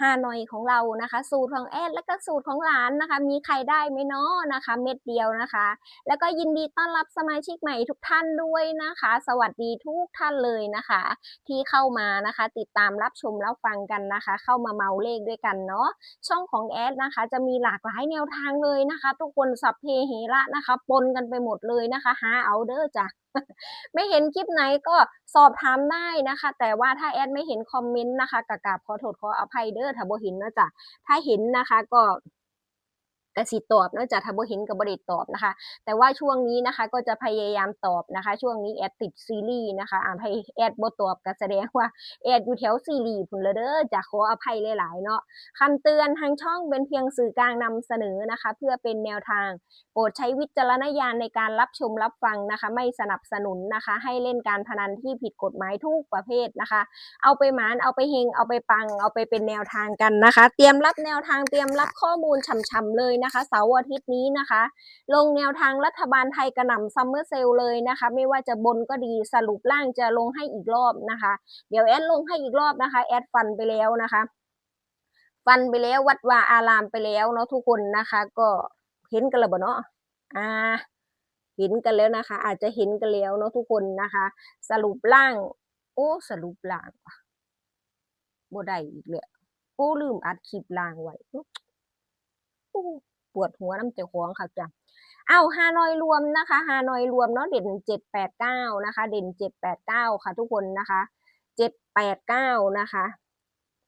ฮานอยของเรานะคะ สูตรของแอดและก็สูตรของหลานนะคะ มีใครได้ไหมเนาะนะคะ เม็ดเดียวนะคะ แล้วก็ยินดีต้อนรับสมาชิกใหม่ทุกท่านด้วยนะคะ สวัสดีทุกท่านเลยนะคะ ที่เข้ามานะคะ ติดตามรับชมรับฟังกันนะคะ เข้ามาเมาเลขด้วยกันเนาะช่องของแอดนะคะ จะมีหลากหลายแนวทางเลยนะคะ ทุกคนสัพเพเหระนะคะปนกันไปหมดเลยนะคะหาเอาเด้อจ้ะไม่เห็นคลิปไหนก็สอบถามได้นะคะ แต่ว่าถ้าแอดไม่เห็นคอมเมนต์นะคะกะกราบขอโทษขออภัยเด้อถ้าบ่เห็นนะจ้ะถ้าเห็นนะคะก็ กสิตอบเนอกจากถ้าบ่เห็นกับบริตอบนะคะ แต่ว่าช่วงนี้นะคะก็จะพยายามตอบนะคะ ช่วงนี้แอดติดซีรีส์นะคะอ่านให้แอดบ่ตอบก็แสดงว่าแอดอยู่แถวซีรีส์พุ่นละเด้อจะขออภัยหลายๆเนาะคำเตือนทางช่องเป็นเพียงสื่อกลางนำเสนอนะคะ เพื่อเป็นแนวทาง โปรดใช้วิจารณญาณในการรับชมรับฟังนะคะ ไม่สนับสนุนนะคะ ให้เล่นการพนันที่ผิดกฎหมายทุกประเภทนะคะ เอาไปหมานเอาไปเฮงเอาไปปัง เอาไปเป็นแนวทางกันนะคะ เตรียมรับแนวทางเตรียมรับข้อมูลฉ่ำๆเลยนะคะเสาร์อาทิตย์นี้นะคะ ลงแนวทางรัฐบาลไทยกระหน่ำซัมเมอร์เซลเลยนะคะ ไม่ว่าจะบนก็ดีสรุปล่างจะลงให้อีกรอบนะคะ เดี๋ยวแอดลงให้อีกรอบนะคะ แอดฟันไปแล้วนะคะ ฟันไปแล้ววัดวาอารามไปแล้วเนาะทุกคนนะคะ ก็เห็นกันแล้วบ่เนาะอ่าเห็นกันแล้วนะคะ อาจจะเห็นกันแล้วเนาะทุกคนนะคะ สรุปล่าง โอ้สรุปล่างบ่ได้อีกเลยโอ้ลืมอัดคลิปล่างไว้โอ้ ปวดหัวน้ำเจ้าของค่ะจ้ะเอาฮานอยรวมนะคะฮานอยรวมเนาะเด่นเจ็ดแปดเก้านะคะ เด่นเจ็ดแปดเก้าค่ะ ทุกคนนะคะเจ็ดแปดเก้านะคะ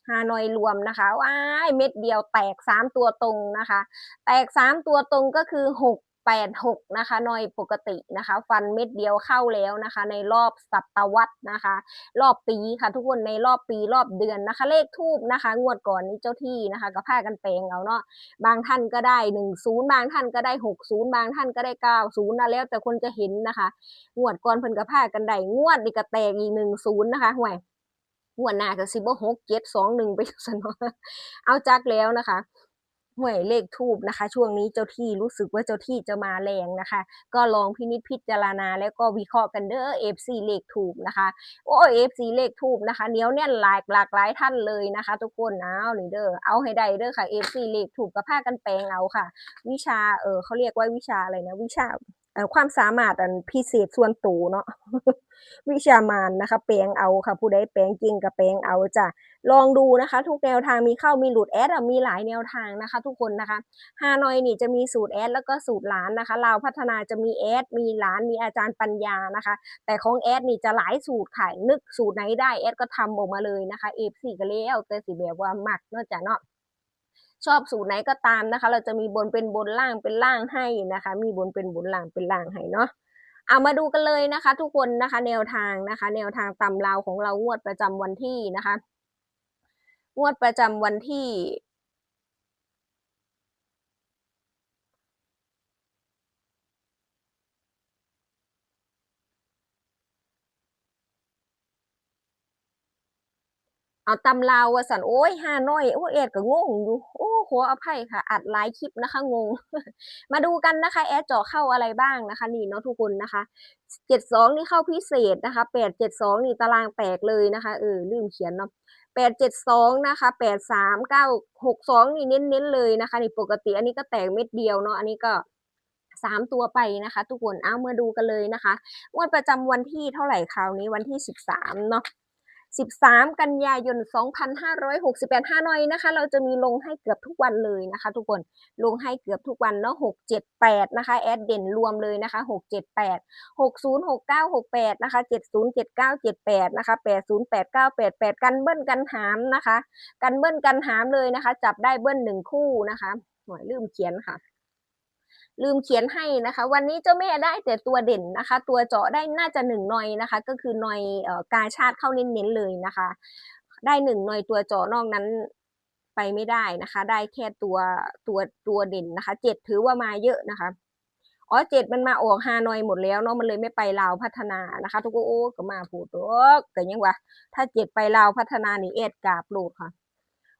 ฮานอยรวมนะคะว้ายเม็ดเดียวแตกสามตัวตรงนะคะ แตกสามตัวตรงก็คือหก แปดหกนะคะหน่อยปกตินะคะ ฟันเม็ดเดียวเข้าแล้วนะคะ ในรอบศตวรรษนะคะ รอบปีค่ะ ทุกคนในรอบปีรอบเดือนนะคะ เลขทูบนะคะ งวดก่อนนี้เจ้าที่นะคะก็พากันแปลงเอาเนาะบางท่านก็ได้หนึ่งศูนย์บางท่านก็ได้หกศูนย์บางท่านก็ได้เก้าศูนย์นะแล้วแต่คนจะเห็นนะคะ งวดก่อนเพิ่นก็พากันได้งวดนี่ก็แตกอีกหนึ่งศูนย์นะคะห่วยงวดหน้าก็สิบ่หกเจ็ดสองหนึ่งไปซะเนาะเอาจักแล้วนะคะ ห่วยเลขทูบนะคะ ช่วงนี้เจ้าที่รู้สึกว่าเจ้าที่จะมาแรงนะคะ ก็ลองพินิจพิจารณาแล้วก็วิเคราะห์กันเด้อเอฟซีเลขทูบนะคะ โอ้เอฟซีเลขทูบนะคะเนียวเนี่ยหลากหลากหลายท่านเลยนะคะ ทุกคนเอานี่เด้อเอาให้ได้เด้อค่ะเอฟซีเลขทูบกับผ้ากันแปลงเอาค่ะ วิชาเออเขาเรียกว่าวิชาอะไรนะวิชา ความสามารถอันพิเศษส่วนตัวเนาะวิชามานนะคะ แปลงเอาค่ะ ผู้ใดแปลงจริงก็แปลงเอาจ้ะลองดูนะคะ ทุกแนวทางมีเข้ามีหลุดแอดมีหลายแนวทางนะคะ ทุกคนนะคะฮานอยนี่จะมีสูตรแอดแล้วก็สูตรหลานนะคะลาวพัฒนาจะมีแอดมีหลานมีอาจารย์ปัญญานะคะ แต่ของแอดนี่จะหลายสูตรค่ะนึกสูตรไหนได้แอดก็ทำออกมาเลยนะคะเอฟซีก็แล้วแต่สิแบบว่ามักเนาะจ้ะเนาะ ชอบสูตรไหนก็ตามนะคะ เราจะมีบนเป็นบนล่างเป็นล่างให้นะคะ มีบนเป็นบนล่างเป็นล่างให้เนาะเอามาดูกันเลยนะคะ ทุกคนนะคะ แนวทางนะคะ แนวทางตำราวของเรางวดประจำวันที่นะคะ งวดประจำวันที่ เอาตำลาวสันโอ้ยห้าน้อยโอ้ยแอดก็งงอยู่โอ้ขออภัยค่ะ อัดหลายคลิปนะคะงง มาดูกันนะคะ แอดเจาะเข้าอะไรบ้างนะคะ นี่เนาะทุกคนนะคะเจ็ดสองนี่เข้าพิเศษนะคะแปดเจ็ดสองนี่ตารางแตกเลยนะคะเออลืมเขียนเนาะแปดเจ็ดสองนะคะแปดสามเก้าหกสองนี่เน้นๆเลยนะคะนี่ปกติอันนี้ก็แตกเม็ดเดียวเนาะอันนี้ก็สามตัวไปนะคะ ทุกคนเอามาดูกันเลยนะคะงวดประจำวันที่เท่าไหร่คราวนี้วันที่สิบสามเนาะ 13 กันยายน 2568 5น้อยนะคะ เราจะมีลงให้เกือบทุกวันเลยนะคะ ทุกคนลงให้เกือบทุกวันเนาะ6 7 8 นะคะ แอดเด่นรวมเลยนะคะ 6 7 8 60 69 68 นะคะ 70 79 78 นะคะ 80 89 88 กันเบิ้ลกันหามนะคะ กันเบิ้ลกันหามเลยนะคะ จับได้เบิ้ลหนึ่งคู่นะคะหน่อยลืมเขียนค่ะ ลืมเขียนให้นะคะ วันนี้เจ้าแม่ได้แต่ตัวเด่นนะคะ ตัวเจาะได้น่าจะหนึ่งหน่อยนะคะ ก็คือหน่อยออกาชาติเข้าเน้นๆเลยนะคะ ได้หนึ่งหน่อยตัวเจาะนอกนั้นไปไม่ได้นะคะ ได้แค่ตัวตัวตัวเด่นนะคะเจ็ดถือว่ามาเยอะนะคะอ๋อเจ็ดมันมาออกฮานอยหมดแล้วเนาะมันเลยไม่ไปลาวพัฒนานะคะ ทุกโอ้ก็มาพูดตัวแต่ยังว่าถ้าเจ็ดไปลาวพัฒนานี่เอ็ดกาบโลดค่ะ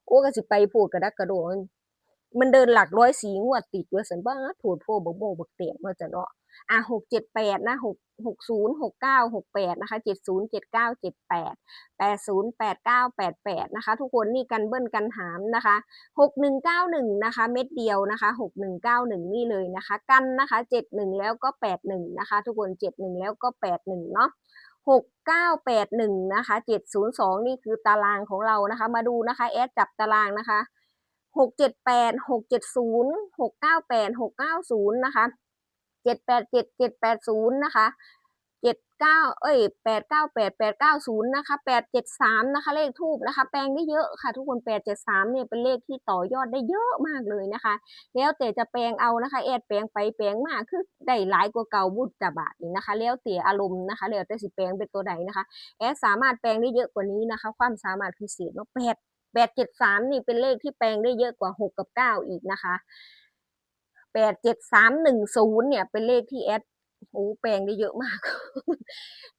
โอ้ก็สิไปพูดกระดักกระโดด มันเดินหลักร้อยสีงวดติดว่าสันบ้าโถดโพบักโบบักเตียงมาจะเนาะอะหกเจ็ดแปดนะหกหกศูนย์หกเก้าหกแปดนะคะเจ็ดศูนย์เจ็ดเก้าเจ็ดแปดแปดศูนย์แปดเก้าแปดแปดนะคะ ทุกคนนี่กันเบิ้ลกันหามนะคะหกหนึ่งเก้าหนึ่งนะคะ เม็ดเดียวนะคะหกหนึ่งเก้าหนึ่งนี่เลยนะคะ กันนะคะเจ็ดหนึ่งแล้วก็แปดหนึ่งนะคะ ทุกคนเจ็ดหนึ่งแล้วก็แปดหนึ่งเนาะหกเก้าแปดหนึ่งนะคะเจ็ดศูนย์สองนี่คือตารางของเรานะคะ มาดูนะคะแอดจับตารางนะคะ หกเจ็ดแปดหกเจ็ดศูนย์หกเก้าแปดหกเก้าศูนย์นะคะเจ็ดแปดเจ็ดเจ็ดแปดศูนย์นะคะเจ็ดเก้าเอ้ยแปดเก้าแปดแปดเก้าศูนย์นะคะแปดเจ็ดสามนะคะ เลขทูบนะคะ แปลงได้เยอะค่ะ ทุกคนแปดเจ็ดสามเนี่ยเป็นเลขที่ต่อยอดได้เยอะมากเลยนะคะ แล้วแต่จะแปลงเอานะคะแอดแปลงไปแปลงมาคือได้หลายกว่าเก่าบุตรจะบาทนี่นะคะ แล้วแต่อารมณ์นะคะแล้วแต่สิแปลงเป็นตัวใดนะคะ แอดสามารถแปลงได้เยอะกว่านี้นะคะ ความสามารถพิเศษเนาะแปด แปดเจ็ดสามนี่เป็นเลขที่แปลงได้เยอะกว่าหกกับเก้าอีกนะคะแปดเจ็ดสามหนึ่งศูนย์เนี่ยเป็นเลขที่แอดโอ้แปลงได้เยอะมาก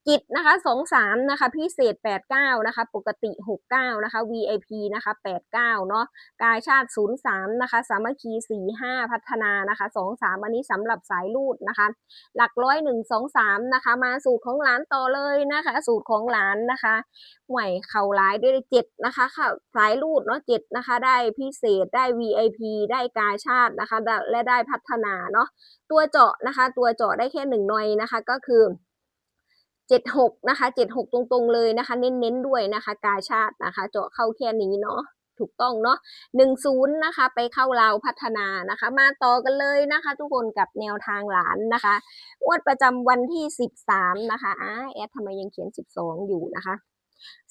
กิจนะคะสองสามนะคะพิเศษแปดเก้านะคะปกติหกเก้านะคะ VIP นะคะแปดเก้าเนาะกายชาติศูนย์สามนะคะสามัคคีสี่ห้าพัฒนานะคะสองสามอันนี้สำหรับสายรูดนะคะ หลักร้อยหนึ่งสองสามนะคะ มาสูตรของหลานต่อเลยนะคะ สูตรของหลานนะคะห่วยเข่าร้ายได้เจ็ดนะคะค่ะสายรูดเนาะเจ็ดนะคะ ได้พิเศษได้ VIP ได้กายชาตินะคะ และได้พัฒนาเนาะตัวเจาะนะคะ ตัวเจาะได้แค่หนึ่งหน่อยนะคะก็คือ เจ็ดหกนะคะเจ็ดหกตรงๆเลยนะคะ เน้นๆด้วยนะคะ กาชาตินะคะ เจาะเข้าแค่นี้เนาะถูกต้องเนาะหนึ่งศูนย์นะคะ ไปเข้าลาวพัฒนานะคะ มาต่อกันเลยนะคะ ทุกคนกับแนวทางหลานนะคะงวดประจำวันที่สิบสามนะคะอ่าแอดทำไมยังเขียนสิบสองอยู่นะคะ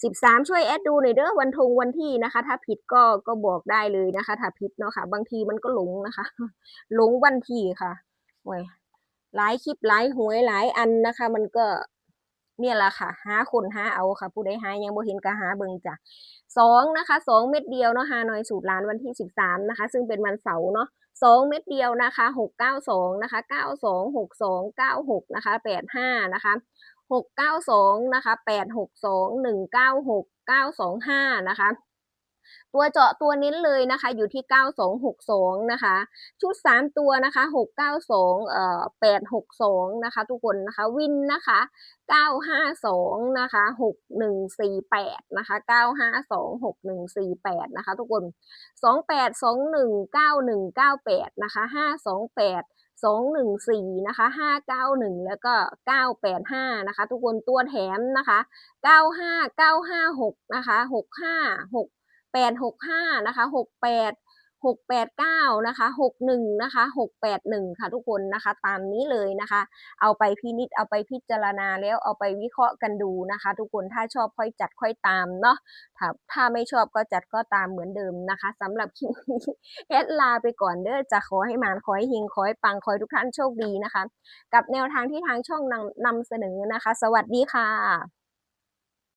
สิบสามช่วยแอดดูหน่อยเด้อวันทงวันที่นะคะ ถ้าผิดก็ก็บอกได้เลยนะคะ ถ้าผิดเนาะค่ะ บางทีมันก็หลงนะคะ หลงวันที่ค่ะโอ้ยหลายคลิปหลายหวยหลายอันนะคะ มันก็ เนี่ยแหละค่ะหาคนหาเอาค่ะ ผู้ใดหายังบ่เห็นก็หาเบิ่งจ้ะสองนะคะสองเม็ดเดียวเนาะฮานอยสูตรล้านวันที่สิบสามนะคะ ซึ่งเป็นวันเสาร์เนาะสองเม็ดเดียวนะคะหกเก้าสองนะคะเก้าสองหกสองเก้าหกนะคะแปดห้านะคะหกเก้าสองนะคะแปดหกสองหนึ่งเก้าหกเก้าสองห้านะคะ ตัวเจาะตัวเน้นเลยนะคะ อยู่ที่ 9262 นะคะ ชุด 3 ตัวนะคะ 692เอ่อ862 นะคะ ทุกคนนะคะ วินนะคะ 952 นะคะ 6148 นะคะ 952 6148 นะคะ ทุกคน 28219198 นะคะ 528 214นะคะ591 แล้วก็ 985 นะคะ ทุกคนตัวแถมนะคะ 95 956 นะคะ 65 6 แปดหกห้านะคะหกแปดหกแปดเก้านะคะหกหนึ่งนะคะหกแปดหนึ่งค่ะทุกคนนะคะ ตามนี้เลยนะคะ เอาไปพินิจเอาไปพิจารณาแล้วเอาไปวิเคราะห์กันดูนะคะ ทุกคนถ้าชอบค่อยจัดค่อยตามเนาะถ้าถ้าไม่ชอบก็จัดก็ตามเหมือนเดิมนะคะสำหรับคลิปนี้แอดลาไปก่อนเด้อจะขอให้มานขอให้เฮงขอให้ปังขอให้ทุกท่านโชคดีนะคะ กับแนวทางที่ทางช่องนำนำเสนอนะคะ สวัสดีค่ะ